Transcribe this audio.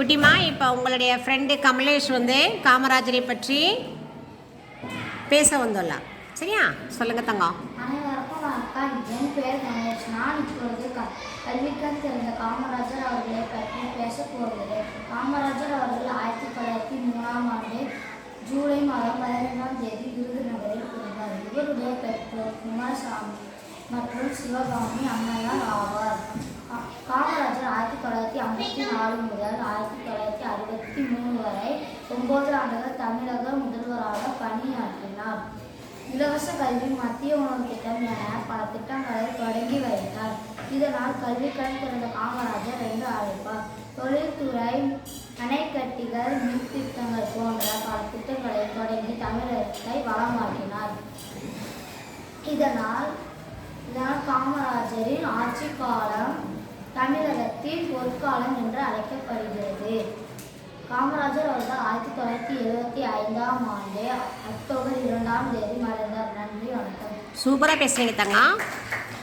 குட்டிமா இப்போ உங்களுடைய ஃப்ரெண்டு கமலேஷ் வந்து காமராஜரை பற்றி பேச வந்துள்ளார். சரியா? சொல்லுங்க தங்கம். அனைவருக்கும் வணக்கம் என் பேர் கணேஷ் நான் இப்பொழுது க கல்விக்கண் திறந்த காமராஜர் அவர்களை பற்றி பேச போகிறேன் காமராஜர் அவர்கள் ஆயிரத்தி தொள்ளாயிரத்தி மூணாம் ஆண்டு ஜூலை மாதம் பதினைந்தாம் தேதி விருதுநகரில் பிறந்தார் இவருடைய பெற்றோர் குமாரசாமி மற்றும் சிவகாமி அம்மையார் ஆவார் கா- காமராஜர் ஆயிரத்தி தொள்ளாயிரத்தி ஐம்பத்தி நாலு முதல் ஆயிரத்தி தொள்ளாயிரத்தி அறுபத்தி மூணு வரை ஒன்பது ஆண்டுகள் தமிழக முதல்வராக பணியாற்றினார். இலவச கல்வி மத்திய உணவு திட்டம் என பல திட்டங்களை தொடங்கி வைத்தார். இதனால் கல்வி கடன் திறந்த காமராஜர் என்று அழைப்பார். தொழில்துறை அணைக்கட்டிகள் மின் திட்டங்கள் போன்ற பல திட்டங்களை தொடங்கி தமிழகத்தை வளமாக்கினார். இதனால் இதனால் காமராஜரின் ஆட்சி காலம் தமிழகத்தில் பொற்காலம் என்று அழைக்கப்படுகிறது. காமராஜர் அவர்கள் ஆயிரத்தி தொள்ளாயிரத்தி எழுபத்தி ஐந்தாம் ஆண்டு அக்டோபர் இரண்டாம் தேதி மறைந்தார். நன்றி வணக்கம். சூப்பராக பேசுறீங்க தங்கம்